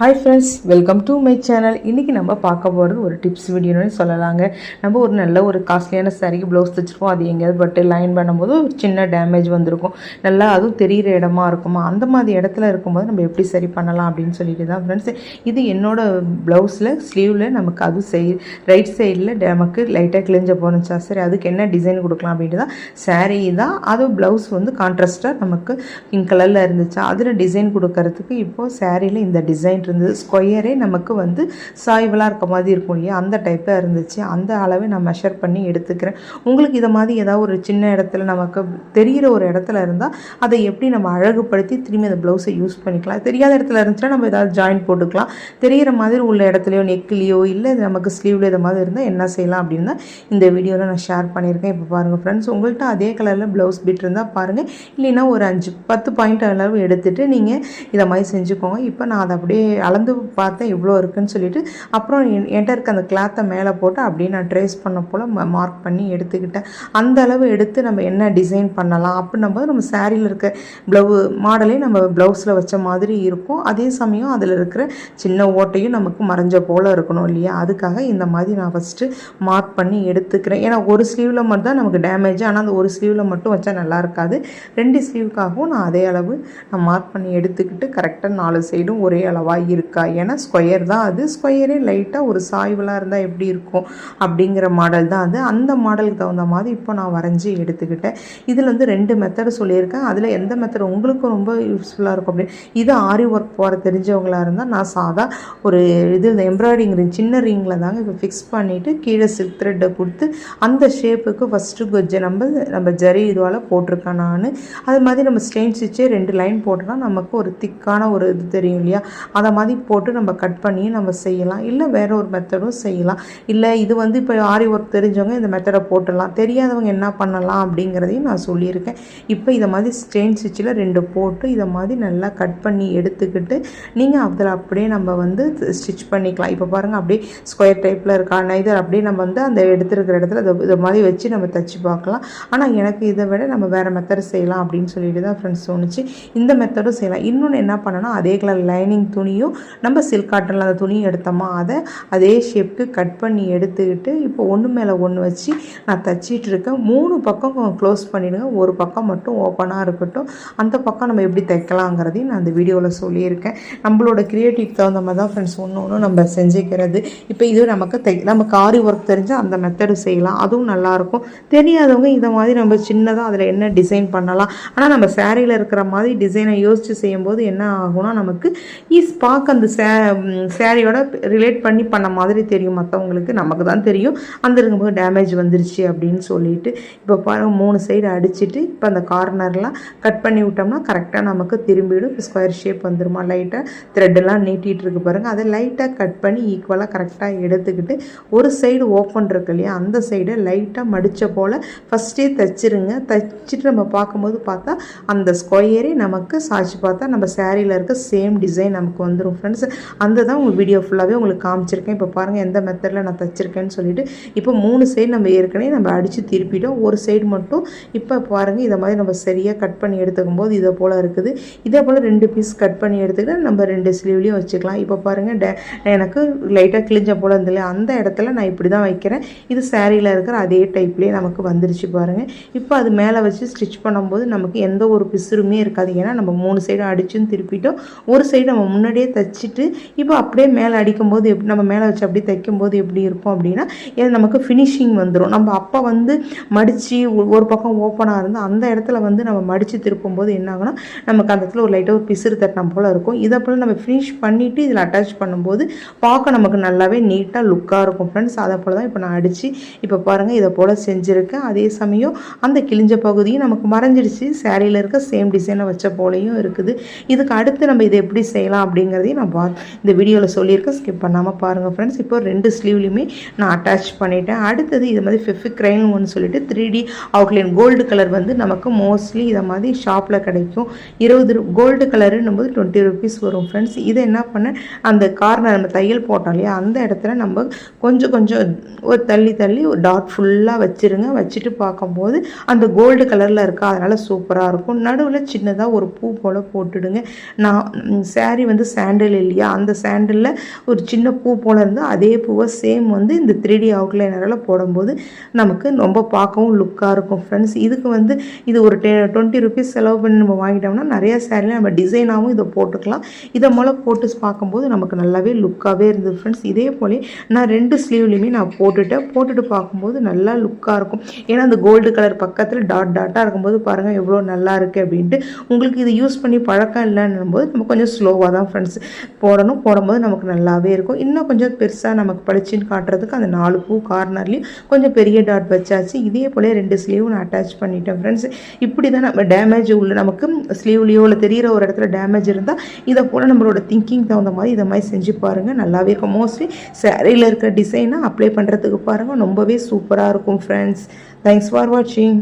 Hi friends welcome to my channel இன்றைக்கி நம்ம பார்க்க போகிறது ஒரு டிப்ஸ் வீடியோன்னு சொல்லலாங்க. நம்ம ஒரு நல்ல ஒரு காஸ்ட்லியான சாரிக்கு ப்ளவுஸ் தைச்சிருப்போம். அது எங்கேயாவது பட்டு லைன் பண்ணும்போது ஒரு சின்ன டேமேஜ் வந்திருக்கும். நல்லா அதுவும் தெரிகிற இடமா இருக்குமா? அந்த மாதிரி இடத்துல இருக்கும்போது நம்ம எப்படி சரி பண்ணலாம் அப்படின்னு சொல்லிட்டு தான் ஃப்ரெண்ட்ஸ் இது என்னோடய ப்ளவுஸில் ஸ்லீவில் நமக்கு அது செய் ரைட் சைடில் நமக்கு லைட்டாக கிழிஞ்ச போனுச்சா சரி அதுக்கு என்ன டிசைன் கொடுக்கலாம் அப்படின்ட்டு தான் சாரீ தான். அது ப்ளவுஸ் வந்து கான்ட்ராஸ்ட்டாக நமக்கு பிங்க் கலரில் இருந்துச்சா அதில் டிசைன் கொடுக்கறதுக்கு இப்போது சாரியில் இந்த டிசைன் இருந்தது. ஸ்கொயரே நமக்கு வந்து சாய்வலாக இருக்க மாதிரி இருக்கும் இல்லையா? அந்த டைப்பாக இருந்துச்சு. அந்த அளவை நான் மெஷர் பண்ணி எடுத்துக்கிறேன். உங்களுக்கு இதை மாதிரி ஏதாவது ஒரு சின்ன இடத்துல நமக்கு தெரிகிற ஒரு இடத்துல இருந்தால் அதை எப்படி நம்ம அழகுபடுத்தி திரும்பி அந்த ப்ளவுஸை யூஸ் பண்ணிக்கலாம். தெரியாத இடத்துல இருந்துச்சுன்னா நம்ம ஏதாவது ஜாயின் போட்டுக்கலாம். தெரிகிற மாதிரி உள்ள இடத்துலையோ நெக்லேயோ இல்லை நமக்கு ஸ்லீவில் இதை மாதிரி இருந்தால் என்ன செய்யலாம் அப்படின்னா இந்த வீடியோவில் நான் ஷேர் பண்ணியிருக்கேன். இப்போ பாருங்கள் ஃப்ரெண்ட்ஸ் உங்கள்கிட்ட அதே கலரில் ப்ளவுஸ் பிட் இருந்தால் பாருங்கள் இல்லைன்னா ஒரு அஞ்சு பத்து பாயிண்ட் அளவு எடுத்துகிட்டு நீங்கள் இதை மாதிரி செஞ்சுக்கோங்க. இப்போ நான் அதை அப்படியே அளந்து பார்த்தேன் இவ்வளோ இருக்குன்னு சொல்லிட்டு அப்புறம் என்கிட்ட இருக்க அந்த கிளாத்தை மேலே போட்டு அப்படியே நான் ட்ரேஸ் பண்ண போல் மார்க் பண்ணி எடுத்துக்கிட்டேன். அந்த அளவு எடுத்து நம்ம என்ன டிசைன் பண்ணலாம் அப்படின்னும் போது நம்ம சேரீயில் இருக்க ப்ளவு மாடலே நம்ம ப்ளவுஸில் வச்ச மாதிரி இருக்கும். அதே சமயம் அதில் இருக்கிற சின்ன ஓட்டையும் நமக்கு மறைஞ்ச போல் இருக்கணும் இல்லையா? அதுக்காக இந்த மாதிரி நான் ஃபஸ்ட்டு மார்க் பண்ணி எடுத்துக்கிறேன். ஏன்னா ஒரு ஸ்லீவில் மட்டும் தான் நமக்கு டேமேஜ் ஆனால் அந்த ஒரு ஸ்லீவில் மட்டும் வச்சா நல்லா இருக்காது. ரெண்டு ஸ்லீவுக்காகவும் நான் அதே அளவு நான் மார்க் பண்ணி எடுத்துக்கிட்டு கரெக்டாக நாலு சைடும் ஒரே அளவாக இருக்கா? ஏன்னா ஸ்கொயர் தான் அது. ஸ்கொயரே லைட்டாக ஒரு சாய்வலாக இருந்தால் எப்படி இருக்கும்? அப்படிங்கிற மாடல் தான் அது. அந்த மாடலுக்கு தகுந்த மாதிரி இப்போ நான் வரைஞ்சி எடுத்துக்கிட்டேன். இதில் வந்து ரெண்டு மெத்தடு சொல்லியிருக்கேன். அதில் எந்த மெத்தட் உங்களுக்கும் ரொம்ப யூஸ்ஃபுல்லாக இருக்கும் அப்படின்னு. இது ஆரி ஒர்க் போகிற தெரிஞ்சவங்களாக இருந்தால் நான் சாதா ஒரு இது எம்ப்ராய்டிங் ரிங் சின்ன ரிங்கில் தாங்க இப்போ ஃபிக்ஸ் பண்ணிவிட்டு கீழே சில்க் த்ரெட்டை கொடுத்து அந்த ஷேப்புக்கு ஃபஸ்ட்டு கொஞ்சம் நம்ம நம்ம ஜரி இதுவால் போட்டிருக்கேன் நான். அது மாதிரி நம்ம ஸ்டெயின் ஸ்டிச்சே ரெண்டு லைன் போட்டோம்னா நமக்கு ஒரு திக்கான ஒரு இது தெரியும் இல்லையா? அதை மாதிரி போட்டு நம்ம கட் பண்ணி நம்ம செய்யலாம். இல்லை வேற ஒரு மெத்தடும் செய்யலாம். இல்லை இது வந்து இப்போ ஆரி ஒர்க் தெரிஞ்சவங்க இந்த மெத்தடை போட்டுடலாம். தெரியாதவங்க என்ன பண்ணலாம் அப்படிங்கிறதையும் நான் சொல்லியிருக்கேன். இப்போ இதை மாதிரி ஸ்டெயின் ஸ்டிச்சில் ரெண்டு போட்டு இதை மாதிரி நல்லா கட் பண்ணி எடுத்துக்கிட்டு நீங்கள் அதில் அப்படியே நம்ம வந்து ஸ்டிச் பண்ணிக்கலாம். இப்போ பாருங்கள் அப்படியே ஸ்கொயர் டைப்பில் இருக்கா இதை அப்படியே நம்ம வந்து அந்த எடுத்துருக்கிற இடத்துல இதை இதை மாதிரி வச்சு நம்ம தச்சு பார்க்கலாம். ஆனால் எனக்கு இதை விட நம்ம வேறு மெத்தட் செய்யலாம் அப்படின்னு சொல்லிட்டு தான் ஃப்ரெண்ட்ஸ் தோணுச்சு. இந்த மெத்தடும் செய்யலாம். இன்னொன்று என்ன பண்ணணும் அதே கலர் லைனிங் துணியும் நம்ம சில்க் காட்டனில் அந்த துணியை எடுத்தோமா அதை அதே ஷேப்க்கு கட் பண்ணி எடுத்துக்கிட்டு இப்போ ஒன்று மேலே ஒன்று வச்சு நான் தச்சிட்டு இருக்கேன். மூணு பக்கம் க்ளோஸ் பண்ணிவிடுங்க ஒரு பக்கம் மட்டும் ஓப்பனாக இருக்கட்டும். அந்த பக்கம் நம்ம எப்படி தைக்கலாங்கிறதையும் நான் அந்த வீடியோவில் சொல்லியிருக்கேன். நம்மளோட கிரியேட்டிவ் தகுந்த மாதிரி தான் ஃப்ரெண்ட்ஸ் ஒன்று ஒன்று நம்ம செஞ்சுக்கிறது. இப்போ இது நமக்கு தை நமக்கு ஆரி ஒர்க் தெரிஞ்சால் அந்த மெத்தடு செய்யலாம். அதுவும் நல்லாயிருக்கும் தெரியாதவங்க இந்த மாதிரி நம்ம சின்னதாக அதில் என்ன டிசைன் பண்ணலாம். ஆனால் நம்ம சேரீயில் இருக்கிற மாதிரி டிசைனை யோசித்து செய்யும்போது என்ன ஆகும்னா நமக்கு ஈஸ் பார்க்க அந்த சே சேரீயோட ரிலேட் பண்ணி பண்ண மாதிரி தெரியும். மற்றவங்களுக்கு நமக்கு தான் தெரியும். அந்த இருக்கும்போது டேமேஜ் வந்துருச்சு அப்படின்னு சொல்லிட்டு இப்போ பாருங்கள் மூணு சைடு அடிச்சிட்டு இப்போ அந்த கார்னர்லாம் கட் பண்ணி விட்டோம்னா கரெக்டாக நமக்கு திரும்பிடும். ஸ்கொயர் ஷேப் வந்துருமா? லைட்டாக த்ரெட்டெல்லாம் நீட்டிகிட்டு இருக்கு பாருங்கள் அதை லைட்டாக கட் பண்ணி ஈக்குவலாக கரெக்டாக எடுத்துக்கிட்டு ஒரு சைடு ஓப்பன் இருக்கு இல்லையா? அந்த சைடை லைட்டாக மடித்த போல் ஃபஸ்ட்டே தைச்சிருங்க. தைச்சிட்டு நம்ம பார்க்கும்போது பார்த்தா அந்த ஸ்கொயரே நமக்கு சாய்ச்சி பார்த்தா நம்ம சேரீயில் இருக்க சேம் டிசைன் நமக்கு வந்து வந்துடும் ஃப்ரெண்ட்ஸ் அந்த தான் உங்கள் வீடியோ ஃபுல்லாகவே உங்களுக்கு காமிச்சிருக்கேன். இப்போ பாருங்கள் எந்த மெத்தடில் நான் தைச்சிருக்கேன்னு சொல்லிட்டு இப்போ மூணு சைடு நம்ம ஏற்கனவே நம்ம அடித்து திருப்பிட்டோம். ஒரு சைடு மட்டும் இப்போ பாருங்கள் இதை மாதிரி நம்ம சரியாக கட் பண்ணி எடுத்துக்கும் போது இதை போல் இருக்குது. இதே போல் ரெண்டு பீஸ் கட் பண்ணி எடுத்துக்கிட்டு நம்ம ரெண்டு ஸ்லீவ்லேயும் வச்சுக்கலாம். இப்போ பாருங்கள் டே எனக்கு லைட்டாக கிழிஞ்ச போல் இருந்தில்ல அந்த இடத்துல நான் இப்படி தான் வைக்கிறேன். இது சேரீயில் இருக்கிற அதே டைப்லேயே நமக்கு வந்துருச்சு பாருங்கள் இப்போ அது மேலே வச்சு ஸ்டிச் பண்ணும்போது நமக்கு எந்த ஒரு பிசுருமே இருக்காது. ஏன்னா நம்ம மூணு சைடு அடிச்சும் திருப்பிட்டோம். ஒரு சைடு நம்ம முன்னாடியே தைச்சிட்டு இப்போ அப்படியே மேலே அடிக்கும்போது எப்படி நம்ம மேலே வச்சு அப்படியே தைக்கும்போது எப்படி இருக்கும் அப்படின்னா இது நமக்கு ஃபினிஷிங் வந்துடும் நம்ம அப்போ வந்து மடித்து ஒரு பக்கம் ஓப்பனாக இருந்து அந்த இடத்துல வந்து நம்ம மடித்து திருப்பும்போது என்ன ஆகும்னா நமக்கு அந்த இடத்துல ஒரு லைட்டாக ஒரு பிசுறு தட்டின போல் இருக்கும். இதை போல் நம்ம ஃபினிஷ் பண்ணிவிட்டு இதில் அட்டாச் பண்ணும்போது பார்க்க நமக்கு நல்லாவே நீட்டாக லுக்காக இருக்கும் ஃப்ரெண்ட்ஸ் அதை போல் தான் இப்போ நான் அடித்து இப்போ பாருங்கள் இதை போல் செஞ்சுருக்கேன். அதே சமயம் அந்த கிழிஞ்ச பகுதியும் நமக்கு மறைஞ்சிடுச்சு. சேரீயில் இருக்க சேம் டிசைனை வச்ச போலையும் இருக்குது. இதுக்கு அடுத்து நம்ம இதை எப்படி செய்யலாம் அப்படிங்கிற அப்படிங்கிறதையும் நான் பா இந்த வீடியோவில் சொல்லியிருக்கேன். ஸ்கிப் பண்ணாமல் பாருங்கள் ஃப்ரெண்ட்ஸ் இப்போ ரெண்டு ஸ்லீவ்லையுமே நான் அட்டாச் பண்ணிட்டேன். அடுத்தது இது மாதிரி ஃபெஃபிக் ரைன் ஒன்று சொல்லிட்டு three D outline gold colour வந்து நமக்கு மோஸ்ட்லி இதை மாதிரி ஷாப்பில் கிடைக்கும். இருபது கோல்டு கலருன்னும் போது டுவெண்ட்டி ருபீஸ் வரும் ஃப்ரெண்ட்ஸ் இதை என்ன பண்ணேன் அந்த கார்னர் நம்ம தையல் போட்டோம் இல்லையா அந்த இடத்துல நம்ம கொஞ்சம் கொஞ்சம் ஒரு தள்ளி தள்ளி ஒரு டாட் ஃபுல்லாக வச்சுருங்க. வச்சுட்டு பார்க்கும்போது அந்த கோல்டு கலரில் இருக்கா அதனால் சூப்பராக இருக்கும். நடுவில் சின்னதாக ஒரு பூ போல் போட்டுடுங்க. நான் சாரீ வந்து சாண்டல் சாண்டில் இல்லையா? அந்த சாண்டிலில் ஒரு சின்ன பூ போல் இருந்து அதே பூவை சேம் வந்து இந்த த்ரீ டி அவுட்லைனரில் போடும்போது நமக்கு ரொம்ப பார்க்கவும் லுக்காக இருக்கும் ஃப்ரெண்ட்ஸ் இதுக்கு வந்து இது ஒரு டெ டுவெண்ட்டி ருபீஸ் செலவு பண்ணி நம்ம வாங்கிட்டோம்னா நிறைய சேரீல நம்ம டிசைனாகவும் இதை போட்டுக்கலாம். இதை போல் போட்டு பார்க்கும்போது நமக்கு நல்லாவே லுக்காகவே இருந்தது ஃப்ரெண்ட்ஸ் இதே போல நான் ரெண்டு ஸ்லீவ்லையுமே நான் போட்டுட்டேன். போட்டுட்டு பார்க்கும்போது நல்லா லுக்காக இருக்கும். ஏன்னா அந்த கோல்டு கலர் பக்கத்தில் டாட் டாட்டாக இருக்கும்போது பாருங்கள் எவ்வளோ நல்லா இருக்குது அப்படின்ட்டு. உங்களுக்கு இது யூஸ் பண்ணி பழக்கம் இல்லைன்னும் போது நம்ம கொஞ்சம் ஸ்லோவாக தான் ஃப்ரெண்ட்ஸ் போடணும். போடும்போது நமக்கு நல்லாவே இருக்கும். இன்னும் கொஞ்சம் பெருசாக நமக்கு பளிச்சுன்னு காட்டுறதுக்கு அந்த நாலு பூ கார்னர்லேயும் கொஞ்சம் பெரிய டாட் வச்சாச்சு. இதே போல் ரெண்டு ஸ்லீவ் நான் அட்டாச் பண்ணிட்டேன் ஃப்ரெண்ட்ஸ் இப்படி தான் நம்ம டேமேஜ் உள்ள நமக்கு ஸ்லீவ்லேயோ இல்லை தெரியிற ஒரு இடத்துல டேமேஜ் இருந்தால் இதை போல் நம்மளோட திங்கிங் தகுந்த மாதிரி இதை மாதிரி செஞ்சு பாருங்கள் நல்லாவே இருக்கும். மோஸ்ட்லி சேரீயில் இருக்கிற டிசைனை அப்ளை பண்ணுறதுக்கு பாருங்கள் ரொம்பவே சூப்பராக இருக்கும் ஃப்ரெண்ட்ஸ் தேங்க்ஸ் ஃபார் வாட்சிங்